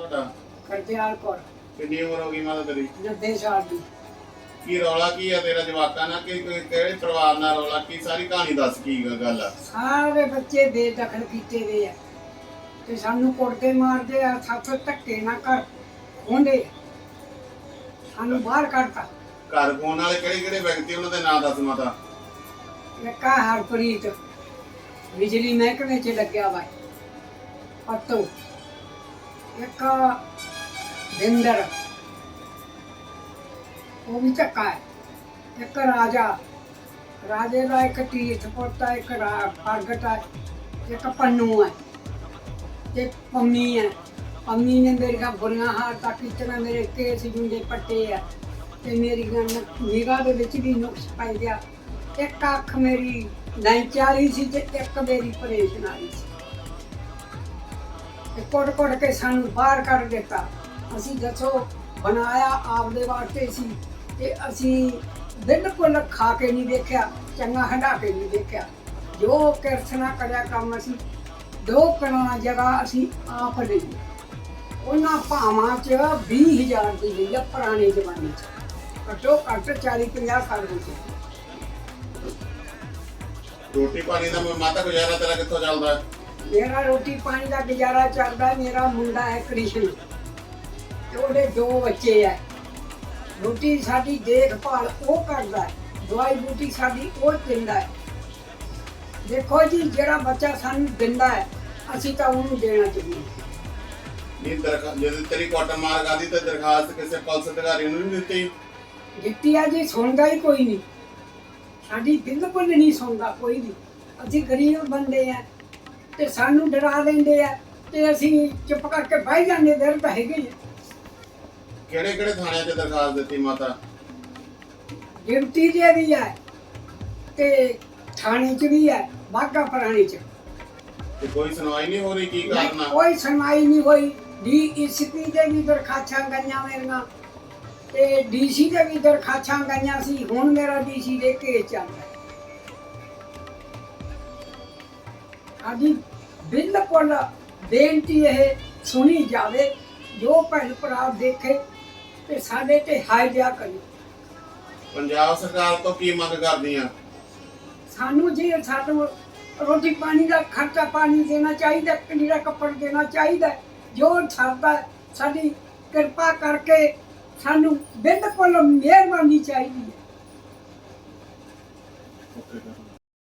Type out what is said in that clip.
ਤੁਹਾਡਾ ਕਰਦਿਆਲ ਕੋਲ ਕਿੰਨੀ ਉਮਰ ਹੋ ਗਈ ਮਾਤਾ ਤੇਰੀ? 90 ਸਾਲ ਦੀ। ਕੀ ਰੌਲਾ ਕੀ ਆ ਤੇਰਾ ਜਵਾਕਾਂ ਨਾਲ? ਕਿ ਕੋਈ ਕਿਹੜੇ ਪਰਿਵਾਰ ਨਾਲ ਰੌਲਾ? ਕੀ ਸਾਰੀ ਕਹਾਣੀ ਦੱਸ ਕੀ ਗ- ਗੱਲ ਆ? ਸਾਰੇ ਬੱਚੇ ਬੇਦਖਲ ਕੀਤੇ ਗਏ ਆ। ਤੇ ਸਾਨੂੰ ਕੁੱਟਦੇ ਮਾਰਦੇ ਆ ਸੱਤ ਧੱਕੇ ਨਾ ਕਰ ਹੁੰਦੇ ਸਾਨੂੰ ਬਾਹਰ ਕੱਢਤਾ। ਘਰ ਵਾਲੇ ਕਿਹੜੇ ਕਿਹੜੇ ਵਿਅਕਤੀ ਉਹਨਾਂ ਦੇ ਨਾਂ ਦੱਸ ਮਾਤਾ। ਲੱਕਾ ਹਰਪ੍ਰੀਤ। ਬਿਜਲੀ ਮਹਿਕਮੇ 'ਚ ਲੱਗਿਆ ਵਾ। ਪੱਤੋ। ਇੱਕ ਬਿੰਦਰ। ਉਹ ਵੀ ਚੱਕਾ ਹੈ। ਇੱਕ ਰਾਜਾ। ਰਾਜੇ ਦਾ ਇੱਕ ਤੀਰਥ ਪੁੱਤ ਹੈ, ਇੱਕ ਰਾ- ਪ੍ਰਗਟ ਹੈ, ਇੱਕ ਪੰਨੂ ਹੈ ਤੇ ਪੰਮੀ ਹੈ। ਪੰਮੀ ਨੇ ਮੇਰੀਆਂ ਬੁਰੀਆਂ ਹਾਲਤਾਂ ਕੀਤੀਆਂ, ਮੇਰੇ ਕੇਸ ਜੁੰਡੇ ਪੱਟੇ ਆ ਤੇ ਮੇਰੀ ਨਿਗਾਹ ਦੇ ਵਿੱਚ ਵੀ ਨੁਕਸ ਪੈ ਗਿਆ। ਇੱਕ ਅੱਖ ਮੇਰੀ ਨਹੀਂ ਚਾਰੀ ਸੀ ਤੇ ਇੱਕ ਮੇਰੀ ਪਰੇਸ਼ਨ ਆਈ ਸੀ। ਕੋਟ ਕੋਟ ਕੇ ਸਾਨੂੰ ਬਾਹਰ ਕੱਢ ਦਿੱਤਾ। ਅਸੀਂ ਦੱਸੋ, ਬਣਾਇਆ ਆਪਦੇ ਵਾਸਤੇ ਸੀ ਤੇ ਅਸੀਂ ਬਿਲਕੁਲ ਖਾ ਕੇ ਨਹੀਂ ਦੇਖਿਆ, ਚੰਗਾ ਹੰਡਾ ਕੇ ਨਹੀਂ ਦੇਖਿਆ। ਜੋ ਕਿਰਸਨਾ ਕਰਿਆ ਕੰਮ ਅਸੀਂ, ਦੋ ਕਰਾਂ ਜਗ੍ਹਾ ਅਸੀਂ ਆਪ ਲਈ। ਉਹਨਾਂ ਭਾਵਾਂ ਚ 20000 ਦੀ ਲਈ ਆ, ਪੁਰਾਣੇ ਜ਼ਮਾਨੇ ਚ। ਘੱਟੋ ਘੱਟ 40 50 ਸਾਲ ਹੋ ਗਏ। ਰੋਟੀ ਪਾਣੀ ਦਾ ਮਾਤਾ ਗੁਜ਼ਾਰਾ ਤੇਰਾ ਕਿੱਥੋਂ ਚੱਲਦਾ? ਹੈ? ਮੇਰਾ ਰੋਟੀ ਪਾਣੀ ਦਾ ਗੁਜ਼ਾਰਾ ਚੱਲਦਾ। ਮੇਰਾ ਮੁੰਡਾ ਹੈ ਕ੍ਰਿਸ਼ਨ। ਤੇ ਉਹਦੇ ਦੋ ਬੱਚੇ ਹੈ। ਰੋਟੀ ਸਾਡੀ ਦੇਖਭਾਲ ਉਹ ਕਰਦਾ ਹੈ ਦਵਾਈ ਬੂਟੀ ਸਾਡੀ ਉਹ ਦਿੰਦਾ ਹੈ। ਦੇਖੋ ਜੀ ਜਿਹੜਾ ਬੱਚਾ ਸਾਨੂੰ ਦਿੰਦਾ ਹੈ ਅਸੀਂ ਤਾਂ ਉਹਨੂੰ ਦੇਣਾ ਚਾਹੀਦਾ ਨਹੀਂ ਦਰਖਾਸਤ ਜਦੋਂ ਤੇਰੀ ਕੁੱਟ ਮਾਰ ਕਰਦੀ ਤੇ ਦਰਖਾਸਤ ਕਿਸੇ ਪੁਲਿਸ ਅਧਿਕਾਰੀ ਨੂੰ ਨਹੀਂ ਦਿੱਤੀ। ਦਿੱਤੀ ਆ ਜੀ ਸੁਣਦਾ ਹੀ ਕੋਈ ਨਹੀਂ। ਸਾਡੀ ਬਿਲਕੁਲ ਨਹੀਂ ਸੁਣਦਾ ਕੋਈ ਵੀ। ਅਸੀਂ ਗਰੀਬ ਬੰਦੇ ਆ। ਤੇ ਸਾਨੂੰ ਡਰਾ ਲੈਂਦੇ ਆ ਤੇ ਅਸੀਂ ਚੁੱਪ ਕਰਕੇ ਬਹਿ ਜਾਂਦੇ ਦਰ ਤਾਂ ਹੈਗੇ ਆ। ਕਿਹੜੇ ਕਿਹੜੇ ਥਾਣਿਆਂ 'ਚ ਦਰਖਾਸਤ ਦਿੱਤੀ ਮਾਤਾ? ਡਿਊਟੀ ਦੇ ਵੀ ਹੈ ਤੇ ਥਾਣੇ 'ਚ ਵੀ ਹੈ ਬਾਗਾ ਪੁਰਾਣੇ 'ਚ। ਤੇ ਕੋਈ ਸੁਣਵਾਈ ਨਹੀਂ ਹੋ ਰਹੀ ਕੀ ਕਾਰਨ ਆ? ਕੋਈ ਸੁਣਵਾਈ ਨਹੀਂ ਹੋਈ। ਡੀਐਸਪੀ ਦੇ ਵੀ ਦਰਖਾਸਤਾਂ ਗਈਆਂ ਮੇਰੀਆਂ ਤੇ ਡੀਸੀ ਦੇ ਵੀ ਦਰਖਾਸਤਾਂ ਗਈਆਂ ਸੀ। ਹੁਣ ਮੇਰਾ ਡੀਸੀ ਦੇ ਕੇਸ ਚੱਲਦਾ ਹੈ ਸਾਡੀ ਬਿਲਕੁਲ ਬੇਨਤੀ ਇਹ ਸੁਣੀ ਜਾਵੇ ਜੋ ਭੈਣ ਭਰਾ ਦੇਖੇ ਤੇ ਸਾਡੇ ਤੇ ਹਾਇਦਿਆ ਕਰੇ। ਪੰਜਾਬ ਸਰਕਾਰ ਤੋਂ ਕੀ ਮੰਗ ਕਰਦੀਆਂ ਸਾਨੂੰ ਜੀ ਸਾਨੂੰ ਰੋਟੀ ਪਾਣੀ ਦਾ ਖਰਚਾ ਪਾਣੀ ਦੇਣਾ ਚਾਹੀਦਾ ਕਲੀਰਾ ਕੱਪੜ ਦੇਣਾ ਚਾਹੀਦਾ ਜੋ ਸਰਦਾ ਸਾਡੀ ਕਿਰਪਾ ਕਰਕੇ ਸਾਨੂੰ ਬਿਲਕੁਲ